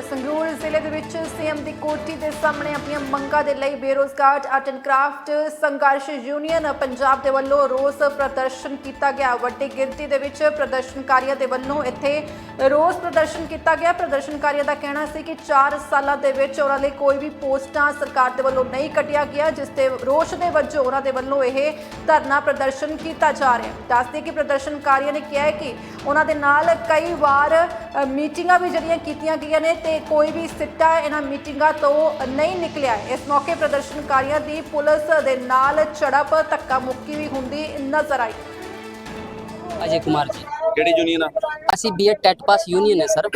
ਤੇ ਸੰਗਰੂਰ ਜ਼ਿਲ੍ਹੇ ਦੇ ਵਿੱਚ ਸੀਐਮ ਦੀ ਕੋਠੀ ਦੇ ਸਾਹਮਣੇ ਆਪਣੀਆਂ ਮੰਗਾਂ ਦੇ ਲਈ ਬੇਰੋਜ਼ਗਾਰ ਆਰਟ ਐਂਡ ਕਰਾਫਟ ਸੰਘਰਸ਼ ਯੂਨੀਅਨ ਪੰਜਾਬ ਦੇ ਵੱਲੋਂ ਰੋਸ ਪ੍ਰਦਰਸ਼ਨ ਕੀਤਾ ਗਿਆ। ਵੱਡੀ ਗਿਣਤੀ ਦੇ ਵਿੱਚ ਪ੍ਰਦਰਸ਼ਨਕਾਰੀਆਂ ਦੇ ਵੱਲੋਂ ਇੱਥੇ ਰੋਸ ਪ੍ਰਦਰਸ਼ਨ ਕੀਤਾ ਗਿਆ। ਪ੍ਰਦਰਸ਼ਨਕਾਰੀਆਂ ਦਾ ਕਹਿਣਾ ਸੀ ਕਿ 4 ਸਾਲਾਂ ਦੇ ਵਿੱਚ ਉਹਨਾਂ ਲਈ ਕੋਈ ਵੀ ਪੋਸਟਾਂ ਸਰਕਾਰ ਦੇ ਵੱਲੋਂ ਨਹੀਂ ਕੱਟਿਆ ਗਿਆ ਜਿਸ ਤੇ ਰੋਸ਼ ਦੇ ਵਜੋਂ ਉਹਨਾਂ ਦੇ ਵੱਲੋਂ ਇਹ ਧਰਨਾ ਪ੍ਰਦਰਸ਼ਨ ਕੀਤਾ ਜਾ ਰਿਹਾ ਹੈ। ਦੱਸਦੇ ਕਿ ਪ੍ਰਦਰਸ਼ਨਕਾਰੀਆਂ ਨੇ ਕਿਹਾ ਹੈ ਕਿ ਉਹਨਾਂ ਦੇ ਨਾਲ ਕਈ ਵਾਰ ਅ, ਮੀਟਿੰਗਾਂ ਵੀ ਜਿਹੜੀਆਂ ਕੀਤੀਆਂ ਗਈਆਂ ਨੇ ਤੇ ਕੋਈ ਵੀ ਸਿੱਟਾ ਇਹਨਾਂ ਮੀਟਿੰਗਾਂ ਤੋਂ ਨਹੀਂ ਨਿਕਲਿਆ ਹੈ। ਇਸ ਮੌਕੇ ਪ੍ਰਦਰਸ਼ਨਕਾਰੀਆਂ ਦੀ ਪੁਲਿਸ ਦੇ ਨਾਲ ਝੜਪ ਧੱਕਾ ਮੁੱਕੀ ਵੀ ਹੁੰਦੀ ਨਜ਼ਰ ਆਈ। ਅਜੇ ਕੁਮਾਰ ਜੀ। ਕਿਹੜੀ ਯੂਨੀਅਨ ਆ? ਅਸੀਂ ਬੀਐਡ ਟੈਟ ਪਾਸ ਯੂਨੀਅਨ ਹੈ ਸਰ।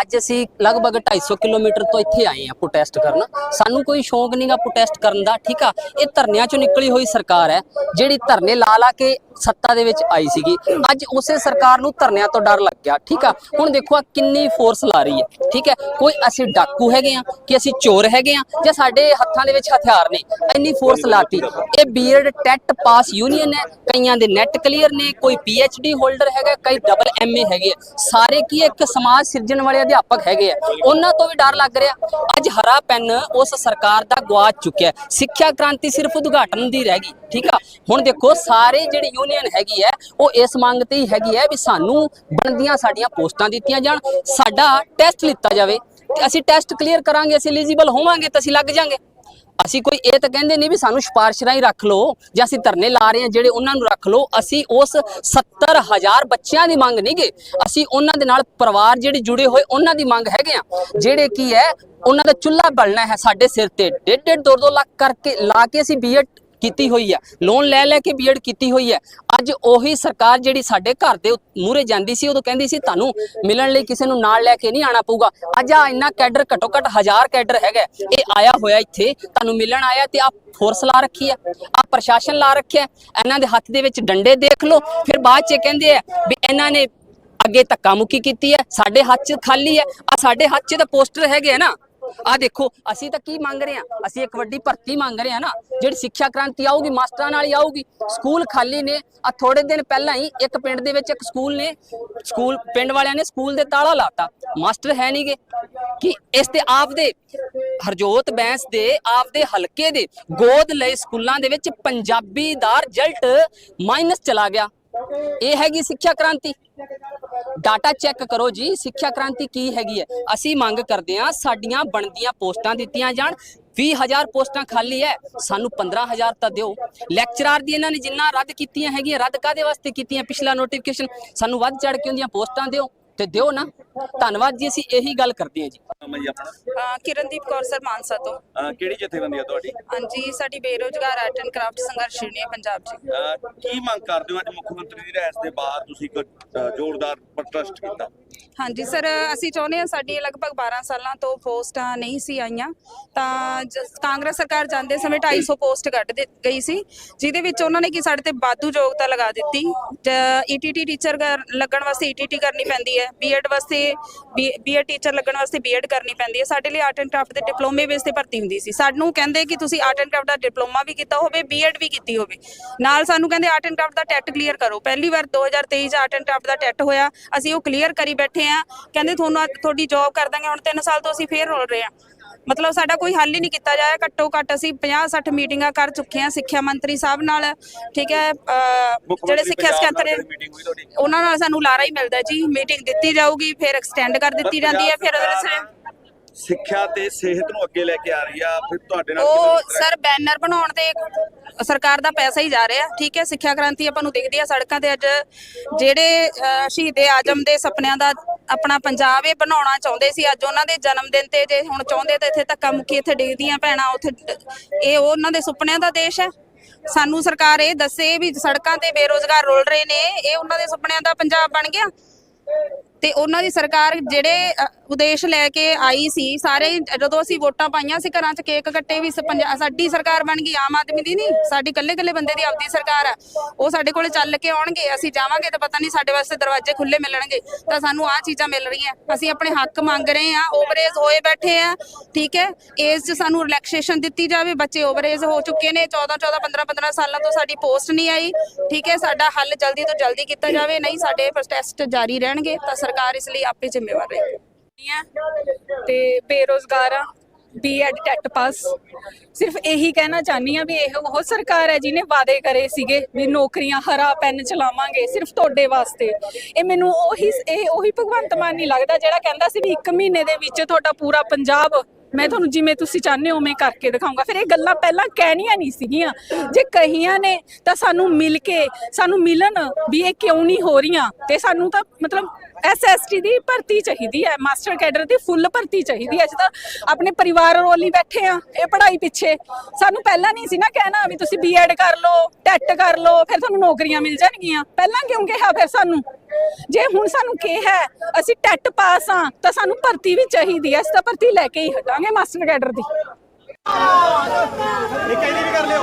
ਅੱਜ ਅਸੀਂ ਲਗਭਗ 250 ਕਿਲੋਮੀਟਰ ਤੋਂ ਇੱਥੇ ਆਏ ਆ ਪ੍ਰੋਟੈਸਟ ਕਰਨ। ਸਾਨੂੰ ਕੋਈ ਸ਼ੌਂਕ ਨਹੀਂਗਾ ਪ੍ਰੋਟੈਸਟ ਕਰਨ ਦਾ ਠੀਕ ਆ? ਇਹ ਧਰਨਿਆਂ ਚੋਂ ਨਿਕਲੀ ਹੋਈ ਸਰਕਾਰ ਹੈ ਜਿਹੜੀ ਧਰਨੇ ਲਾ ਲਾ ਕੇ ਸੱਤਾ ਦੇ ਵਿੱਚ ਆਈ ਸੀਗੀ। ਅੱਜ ਉਸੇ ਸਰਕਾਰ ਨੂੰ ਧਰਨਿਆਂ ਤੋਂ ਡਰ ਲੱਗ ਗਿਆ, ਠੀਕ ਆ? ਹੁਣ ਦੇਖੋ ਆ ਕਿੰਨੀ ਫੋਰਸ ਲਾ ਰਹੀ ਹੈ, ਠੀਕ ਹੈ? ਕੋਈ ਅਸੀਂ ਡਾਕੂ ਹੈਗੇ ਆ ਕਿ ਅਸੀਂ ਚੋਰ ਹੈਗੇ ਆ ਜਾਂ ਸਾਡੇ ਹੱਥਾਂ ਦੇ ਵਿੱਚ ਹਥਿਆਰ ਨੇ, ਇੰਨੀ ਫੋਰਸ ਲਾਤੀ ਇਹ ਬੀਐਡ ਟੈਟ ਪਾਸ ਯੂਨੀਅਨ ਹੈ, ਕਈਆਂ ਦੇ ਨੈਟ ਕਲੀਅਰ ਨੇ, ਕੋਈ ਡੀ ਹੋਲਡਰ ਹੈਗਾ, ਕਈ ਡਬਲ ਐਮਏ ਹੈਗੇ ਆ। ਸਾਰੇ ਕੀ ਇੱਕ ਸਮਾਜ ਸਿਰਜਣ ਵਾਲੇ ਅਧਿਆਪਕ ਹੈਗੇ ਆ। ਉਹਨਾਂ ਤੋਂ ਵੀ ਡਰ ਲੱਗ ਰਿਹਾ। ਅੱਜ ਹਰਾ ਪੈਨ ਉਸ ਸਰਕਾਰ ਦਾ ਗਵਾਚ ਚੁੱਕਿਆ। ਸਿੱਖਿਆ ਕ੍ਰਾਂਤੀ ਸਿਰਫ ਉਦਘਾਟਨ ਦੀ ਰਹਿ ਗਈ, ਠੀਕ ਆ? ਹੁਣ ਦੇਖੋ, ਸਾਰੇ ਜਿਹੜੀ ਯੂਨੀਅਨ ਹੈਗੀ ਹੈ, ਉਹ ਇਸ ਮੰਗ ਤੇ ਹੀ ਹੈਗੀ ਹੈ ਵੀ ਸਾਨੂੰ ਬਣਦੀਆਂ ਸਾਡੀਆਂ ਪੋਸਟਾਂ ਦਿੱਤੀਆਂ ਜਾਣ, ਸਾਡਾ ਟੈਸਟ ਲਿੱਤਾ ਜਾਵੇ। ਤੇ ਅਸੀਂ ਟੈਸਟ ਕਲੀਅਰ ਕਰਾਂਗੇ, ਅਸੀਂ ਐਲੀਜੀਬਲ ਹੋਵਾਂਗੇ ਤਾਂ ਅਸੀਂ ਲੱਗ ਜਾਾਂਗੇ। ਅਸੀਂ ਕੋਈ ਇਹ ਤਾਂ ਕਹਿੰਦੇ ਨਹੀਂ ਵੀ ਸਾਨੂੰ ਸਿਫਾਰਿਸ਼ ਰਾਹੀਂ ਰੱਖ ਲਓ ਜਾਂ ਅਸੀਂ ਧਰਨੇ ਲਾ ਰਹੇ ਹਾਂ, ਜਿਹੜੇ ਉਹਨਾਂ ਨੂੰ ਰੱਖ ਲਓ। ਅਸੀਂ ਉਸ 70000 ਬੱਚਿਆਂ ਦੀ ਮੰਗ ਨਹੀਂ ਨਹੀਂਗੇ ਅਸੀਂ ਉਹਨਾਂ ਦੇ ਨਾਲ ਪਰਿਵਾਰ ਜਿਹੜੇ ਜੁੜੇ ਹੋਏ, ਉਹਨਾਂ ਦੀ ਮੰਗ ਹੈਗੇ ਆ ਜਿਹੜੇ ਕੀ ਹੈ, ਉਹਨਾਂ ਦਾ ਚੁੱਲ੍ਹਾ ਬਲਣਾ ਹੈ ਸਾਡੇ ਸਿਰ ਤੇ। ਡੇਢ ਡੇਢ ਦੋ ਦੋ ਲੱਖ ਕਰਕੇ ਲਾ ਕੇ ਅਸੀਂ ਬੀਐਡ ਕੀਤੀ ਹੋਈ ਹੈ ਲੋਨ ਲੈ ਲੈ ਕੇ ਬੀਐਡ ਕੀਤੀ ਹੋਈ ਹੈ ਅੱਜ ਉਹੀ ਸਰਕਾਰ ਜਿਹੜੀ ਸਾਡੇ ਘਰ ਦੇ ਮੂਹਰੇ ਜਾਂਦੀ ਸੀ, ਉਦੋਂ ਕਹਿੰਦੀ ਸੀ, ਤੁਹਾਨੂੰ ਮਿਲਣ ਲਈ ਕਿਸੇ ਨੂੰ ਨਾਲ ਲੈ ਕੇ ਨਹੀਂ ਆਣਾ ਪਊਗਾ। ਅੱਜ ਆ ਇੰਨਾ ਕੈਡਰ ਘਟੋ ਘਟ ਹਜ਼ਾਰ ਕੈਡਰ ਹੈਗਾ। ਇਹ ਆਇਆ ਹੋਇਆ ਇੱਥੇ, ਤੁਹਾਨੂੰ ਮਿਲਣ ਆਇਆ ਤੇ ਆ ਫੋਰਸ ਲਾ ਰੱਖੀ ਹੈ ਆ ਪ੍ਰਸ਼ਾਸਨ ਲਾ ਰੱਖਿਆ ਇਹਨਾਂ ਦੇ ਹੱਥ ਦੇ ਵਿੱਚ ਡੰਡੇ ਦੇਖ ਲਓ। ਫਿਰ ਬਾਅਦ ਚ ਕਹਿੰਦੇ ਆ ਵੀ ਇਹਨਾਂ ਨੇ ਅੱਗੇ ਧੱਕਾ ਮੁੱਕੀ ਕੀਤੀ ਹੈ। ਸਾਡੇ ਹੱਥ 'ਚ ਖਾਲੀ ਹੈ। ਆ ਸਾਡੇ ਹੱਥ 'ਚ ਤਾਂ ਪੋਸਟਰ ਹੈਗੇ ਆ ਨਾ। ਆ ਦੇਖੋ, ਅਸੀਂ ਤਾਂ ਕੀ ਮੰਗ ਰਹੇ ਆ ਅਸੀਂ ਇੱਕ ਵੱਡੀ ਭਰਤੀ ਮੰਗ ਰਹੇ ਆ ਨਾ, ਜਿਹੜੀ ਸਿੱਖਿਆ ਕ੍ਰਾਂਤੀ ਆਊਗੀ, ਮਾਸਟਰਾਂ ਨਾਲ ਹੀ ਆਊਗੀ। ਸਕੂਲ ਖਾਲੀ ਨੇ ਆ ਥੋੜੇ ਦਿਨ ਪਹਿਲਾਂ ਹੀ ਇੱਕ ਪਿੰਡ ਦੇ ਵਿੱਚ ਇੱਕ ਸਕੂਲ ਨੇ, ਸਕੂਲ, ਪਿੰਡ ਵਾਲਿਆਂ ਨੇ ਸਕੂਲ ਦੇ ਤਾਲਾ ਲਾਤਾ। ਮਾਸਟਰ ਹੈ ਨਹੀਂਗੇ ਕਿ ਇਸ ਤੇ ਆਪ ਦੇ ਹਰਜੋਤ ਬੈਂਸ ਦੇ ਆਪ ਦੇ ਹਲਕੇ ਦੇ ਗੋਦ ਲਏ ਸਕੂਲਾਂ ਦੇ ਵਿੱਚ ਪੰਜਾਬੀ ਦਾ ਰਿਜ਼ਲਟ ਮਾਈਨਸ ਚਲਾ ਗਿਆ। ਇਹ ਹੈਗੀ ਸਿੱਖਿਆ ਕ੍ਰਾਂਤੀ। ਡਾਟਾ ਚੈੱਕ ਕਰੋ ਜੀ, ਸਿੱਖਿਆ ਕ੍ਰਾਂਤੀ ਕੀ ਹੈਗੀ ਹੈ? ਅਸੀਂ ਮੰਗ ਕਰਦੇ ਹਾਂ ਸਾਡੀਆਂ ਬਣਦੀਆਂ ਪੋਸਟਾਂ ਦਿੱਤੀਆਂ ਜਾਣ। 20000 ਪੋਸਟਾਂ ਖਾਲੀ ਹੈ, ਸਾਨੂੰ 15000 ਤਾਂ ਦਿਓ। ਲੈਕਚਰਾਰ ਦੀ ਇਹਨਾਂ ਨੇ ਜਿੰਨਾ ਰੱਦ ਕੀਤੀਆਂ ਹੈਗੀਆਂ, ਰੱਦ ਕਾਦੇ ਵਾਸਤੇ ਕੀਤੀਆਂ? ਪਿਛਲਾ ਨੋਟੀਫਿਕੇਸ਼ਨ ਸਾਨੂੰ ਵੱਧ ਚੜ ਕੇ ਉਹਦੀਆਂ ਪੋਸਟਾਂ ਦਿਓ। ਤੇ ਦਿਓ ਨਾ। ਧੰਨਵਾਦ ਜੀ ਅਸੀਂ ਇਹੀ ਗੱਲ ਕਰਦੇ ਹਾਂ ਜੀ। ਨਾਮ ਹੈ ਜੀ ਆਪਣਾ? ਅਹ ਕਿਰਨਦੀਪ ਕੌਰ ਸਰ ਮਾਨਸਾ ਤੋਂ। ਅਹ ਕਿਹੜੀ ਜਥੇਬੰਦੀ ਆ ਤੁਹਾਡੀ? ਹਾਂਜੀ ਸਾਡੀ ਬੇਰੋਜ਼ਗਾਰ ਆਰਟ ਐਂਡ ਕਰਾਫਟ ਸੰਘਰਸ਼ ਯੂਨੀਅਨ ਪੰਜਾਬ ਜੀ। ਅਹ ਕੀ ਮੰਗ ਕਰਦੇ ਹੋ ਅੱਜ ਮੁੱਖ ਮੰਤਰੀ ਦੀ ਰਹਿਸ ਦੇ ਬਾਅਦ ਤੁਸੀਂ ਇੱਕ ਅਹ ਜ਼ੋਰਦਾਰ ਪ੍ਰੋਟੈਸਟ ਕੀਤਾ? ਹਾਂਜੀ, ਸਰ, ਅਸੀਂ ਚਾਹੁੰਦੇ ਹਾਂ ਸਾਡੀ ਲਗਭਗ 12 ਸਾਲਾਂ ਤੋਂ ਪੋਸਟਾਂ ਨਹੀਂ ਸੀ ਆਈਆਂ, ਤਾਂ ਜ- ਕਾਂਗਰਸ ਸਰਕਾਰ ਜਾਂਦੇ ਸਮੇਂ 250 ਪੋਸਟ ਕੱਢ ਦਿੱਤੀ ਗਈ ਸੀ, ਜਿਹਦੇ ਵਿੱਚ ਉਹਨਾਂ ਨੇ ਕਿ ਸਾਡੇ ਤੇ ਬਾਦੂ ਯੋਗਤਾ ਲਗਾ ਦਿੱਤੀ ਈਟੀਟੀ ਟੀਚਰ ਲੱਗਣ ਵਾਸਤੇ ਈਟੀਟੀ ਕਰਨੀ ਪੈਂਦੀ ਹੈ, ਬੀਐਡ ਵਾਸਤੇ ਬੀਐਡ ਟੀਚਰ ਲੱਗਣ ਵਾਸਤੇ ਬੀਐਡ ਕਰਨੀ ਪੈਂਦੀ ਹੈ, ਸਾਡੇ ਲਈ ਆਰਟ ਐਂਡ ਕਰਾਫਟ ਦੇ ਡਿਪਲੋਮੇ ਬੇਸ ਤੇ ਭਰਤੀ ਹੁੰਦੀ ਸੀ, ਸਾਨੂੰ ਕਹਿੰਦੇ ਕਿ ਤੁਸੀਂ ਆਰਟ ਐਂਡ ਕਰਾਫਟ ਦਾ ਡਿਪਲੋਮਾ ਵੀ ਕੀਤਾ ਹੋਵੇ, ਬੀਐਡ ਵੀ ਕੀਤੀ ਹੋਵੇ, ਨਾਲ ਸਾਨੂੰ ਕਹਿੰਦੇ ਆਰਟ ਐਂਡ ਕਰਾਫਟ ਦਾ ਟੈਟ ਕਲੀਅਰ ਕਰੋ, ਪਹਿਲੀ ਵਾਰ 2023 ਚ ਆਰਟ ਐਂਡ ਕਰਾਫਟ ਦਾ ਟੈਟ ਹੋਇਆ, ਅਸੀਂ ਉਹ ਕਲੀਅਰ ਕਰੀ ਬੈਠੇ ਆ। ਕਹਿੰਦੇ ਤੁਹਾਨੂੰ ਤੁਹਾਡੀ ਜੌਬ ਕਰ ਦਾਂਗੇ ਹੁਣ 3 ਸਾਲ ਤੋਂ ਅਸੀਂ ਫੇਰ ਰੋਲ ਰਹੇ ਆ। ਮਤਲਬ ਸਾਡਾ ਕੋਈ ਹੱਲ ਹੀ ਨਹੀਂ ਕੀਤਾ ਜਾਇਆ। ਘੱਟੋ ਘੱਟ ਅਸੀਂ 50 60 ਮੀਟਿੰਗਾਂ ਕਰ ਚੁੱਕੇ ਹਾਂ ਸਿੱਖਿਆ ਮੰਤਰੀ ਸਾਹਿਬ ਨਾਲ। ਠੀਕ ਹੈ ਜਿਹੜੇ ਸਿੱਖਿਆ ਸਕੱਤਰ ਉਹਨਾਂ ਨਾਲ ਸਾਨੂੰ ਲਾਰਾ ਹੀ ਮਿਲਦਾ ਜੀ। ਮੀਟਿੰਗ ਦਿੱਤੀ ਜਾਊਗੀ ਫਿਰ ਐਕਸਟੈਂਡ ਕਰ ਦਿੱਤੀ ਜਾਂਦੀ ਹੈ ਫਿਰ ਵਿੱਚ ਸਿੱਖਿਆ ਤੇ ਸਿਹਤ ਨੂੰ ਅੱਗੇ ਲੈ ਕੇ ਆ ਰਹੀ ਆ। ਫਿਰ ਤੁਹਾਡੇ ਨਾਲ ਉਹ ਕਿਵੇਂ? ਸਰ ਬੈਨਰ ਬਣਾਉਣ ਤੇ ਸਰਕਾਰ ਦਾ ਪੈਸਾ ਹੀ ਜਾ ਰਿਹਾ। ਠੀਕ ਹੈ ਸਿੱਖਿਆ ਕ੍ਰਾਂਤੀ ਆਪਾਂ ਨੂੰ ਦਿਖਦੀ ਆ ਸੜਕਾਂ ਤੇ ਅੱਜ। ਜਿਹੜੇ ਅਹ, ਸ਼ਹੀਦੇ ਆਜਮ ਦੇ ਸੁਪਨਿਆਂ ਦਾ ਆਪਣਾ ਪੰਜਾਬ ਇਹ ਬਣਾਉਣਾ ਚਾਹੁੰਦੇ ਸੀ ਅੱਜ ਉਹਨਾਂ ਦੇ ਜਨਮ ਦਿਨ ਤੇ ਜੇ ਹੁਣ ਚਾਹੁੰਦੇ ਤਾਂ ਇੱਥੇ ਧੱਕਾ ਮੁੱਕੀ ਇੱਥੇ ਡਿੱਗਦੀਆਂ ਭੈਣਾਂ ਉੱਥੇ ਇਹ ਉਹਨਾਂ ਦੇ ਸੁਪਨਿਆਂ ਦਾ ਦੇਸ਼ ਹੈ। ਸਾਨੂੰ ਸਰਕਾਰ ਇਹ ਦੱਸੇ ਵੀ ਸੜਕਾਂ ਤੇ ਬੇਰੋਜ਼ਗਾਰ ਰੁਲ ਰਹੇ ਨੇ ਇਹ ਉਹਨਾਂ ਦੇ ਸੁਪਨਿਆਂ ਦਾ ਪੰਜਾਬ ਬਣ ਗਿਆ। ਤੇ ਉਹਨਾਂ ਦੀ ਸਰਕਾਰ ਜਿਹੜੇ ਅ, ਉਦੇਸ਼ ਲੈ ਕੇ ਆਈ ਸੀ ਸਾਰੇ ਜਦੋਂ ਅਸੀਂ ਵੋਟਾਂ ਪਾਈਆਂ ਸੀ ਘਰਾਂ 'ਚ ਕੇਕ ਕੱਟੇ ਵੀ ਸ- ਪੰਜਾ- ਸਾਡੀ ਸਰਕਾਰ ਬਣ ਗਈ ਆਮ ਆਦਮੀ ਦੀ ਨਹੀਂ ਸਾਡੀ ਕੱਲੇ ਕੱਲੇ ਬੰਦੇ ਦੀ ਆਪਦੀ ਸਰਕਾਰ ਆ। ਉਹ ਸਾਡੇ ਕੋਲੇ ਚੱਲ ਕੇ ਆਉਣਗੇ ਅਸੀਂ ਜਾਵਾਂਗੇ ਤਾਂ ਪਤਾ ਨਹੀਂ ਸਾਡੇ ਵਾਸਤੇ ਦਰਵਾਜ਼ੇ ਖੁੱਲੇ ਮਿਲਣਗੇ ਤਾਂ ਸਾਨੂੰ ਆਹ ਚੀਜ਼ਾਂ ਮਿਲ ਰਹੀਆਂ। ਅਸੀਂ ਆਪਣੇ ਹੱਕ ਮੰਗ ਰਹੇ ਆ ਓਵਰੇਜ ਹੋਏ ਬੈਠੇ ਆ ਠੀਕ ਹੈ? ਏਜ 'ਚ ਸਾਨੂੰ ਰਿਲੈਕਸੇਸ਼ਨ ਦਿੱਤੀ ਜਾਵੇ ਬੱਚੇ ਓਵਰੇਜ ਹੋ ਚੁੱਕੇ ਨੇ 14 14 15 15 ਸਾਲਾਂ ਤੋਂ ਸਾਡੀ ਪੋਸਟ ਨਹੀਂ ਆਈ ਠੀਕ ਹੈ? ਸਾਡਾ ਹੱਲ ਜਲਦੀ ਤੋਂ ਜਲਦੀ ਕੀਤਾ ਜਾਵੇ ਨਹੀਂ ਸਾਡੇ ਪ੍ਰੋਟੈਸਟ ਜਾਰੀ ਰਹਿਣਗੇ ਤਾਂ ਸਰਕਾਰ ਇਸ ਲਈ ਆਪੇ ਜ਼ਿੰਮੇਵਾਰ ਰਹੇਗੀ। ਤੇ ਬੇਰੋਜ਼ਗਾਰ ਆ ਬੀਐਡ ਟੈਟ ਪਾਸ ਸਿਰਫ ਇਹੀ ਕਹਿਣਾ ਚਾਹਨੀ ਆ ਵੀ ਇਹ ਉਹ ਸਰਕਾਰ ਹੈ ਜਿਹਨੇ ਵਾਅਦੇ ਕਰੇ ਸੀਗੇ ਵੀ ਨੌਕਰੀਆਂ ਹਰਾ ਪੈਨ ਚਲਾਵਾਂਗੇ ਸਿਰਫ ਤੁਹਾਡੇ ਵਾਸਤੇ। ਇਹ ਮੈਨੂੰ ਉਹੀ, ਇਹ ਉਹੀ ਭਗਵੰਤ ਮਾਨ ਨਹੀਂ ਲੱਗਦਾ ਜਿਹੜਾ ਕਹਿੰਦਾ ਸੀ ਵੀ 1 ਮਹੀਨੇ ਦੇ ਵਿੱਚ ਤੁਹਾਡਾ ਪੂਰਾ ਪੰਜਾਬ ਮੈਂ ਤੁਹਾਨੂੰ ਜਿਵੇਂ ਤੁਸੀਂ ਚਾਹੁੰਦੇ ਹੋ ਮੈਂ ਕਰਕੇ ਦਿਖਾਉਂਗਾ। ਫਿਰ ਇਹ ਗੱਲਾਂ ਪਹਿਲਾਂ ਕਹਿਣੀਆਂ ਨਹੀਂ ਸੀਗੀਆਂ। ਜੇ ਕਹੀਆਂ ਨੇ ਤਾਂ ਸਾਨੂੰ ਮਿਲ ਕੇ, ਸਾਨੂੰ ਮਿਲਣ ਵੀ ਇਹ ਕਿਉਂ ਨਹੀਂ ਹੋ ਰਹੀਆਂ? ਤੇ ਸਾਨੂੰ ਤਾਂ ਮਤਲਬ ਐਸਐਸਟੀ ਦੀ ਭਰਤੀ ਚਾਹੀਦੀ ਹੈ, ਮਾਸਟਰ ਕੈਡਰ ਦੀ ਫੁੱਲ ਭਰਤੀ ਚਾਹੀਦੀ ਹੈ। ਅਸੀਂ ਤਾਂ ਆਪਣੇ ਪਰਿਵਾਰ ਰੋਲੀ ਬੈਠੇ ਆ ਇਹ ਪੜ੍ਹਾਈ ਪਿੱਛੇ। ਸਾਨੂੰ ਪਹਿਲਾਂ ਨਹੀਂ ਸੀ ਨਾ ਕਹਿਣਾ ਵੀ ਤੁਸੀਂ ਬੀਐਡ ਕਰ ਲਓ ਟੈਟ ਕਰ ਲਓ, ਫਿਰ ਤੁਹਾਨੂੰ ਨੌਕਰੀਆਂ ਮਿਲ ਜਾਣਗੀਆਂ। ਪਹਿਲਾਂ ਕਿਉਂ ਕਿਹਾ ਫਿਰ ਸਾਨੂੰ? ਜੇ ਹੁਣ ਸਾਨੂੰ ਕਿਹਾ ਅਸੀਂ ਟੈਟ ਪਾਸ ਆ ਤਾਂ ਸਾਨੂੰ ਭਰਤੀ ਵੀ ਚਾਹੀਦੀ ਹੈ, ਅਸੀਂ ਤਾਂ ਭਰਤੀ ਲੈ ਕੇ ਹੀ ਹਟਾਂਗੇ ਮਾਸਟਰ ਕੈਡਰ ਦੀ। ਇੱਕ ਇਹਦੀ ਵੀ ਕਰ ਲਿਓ।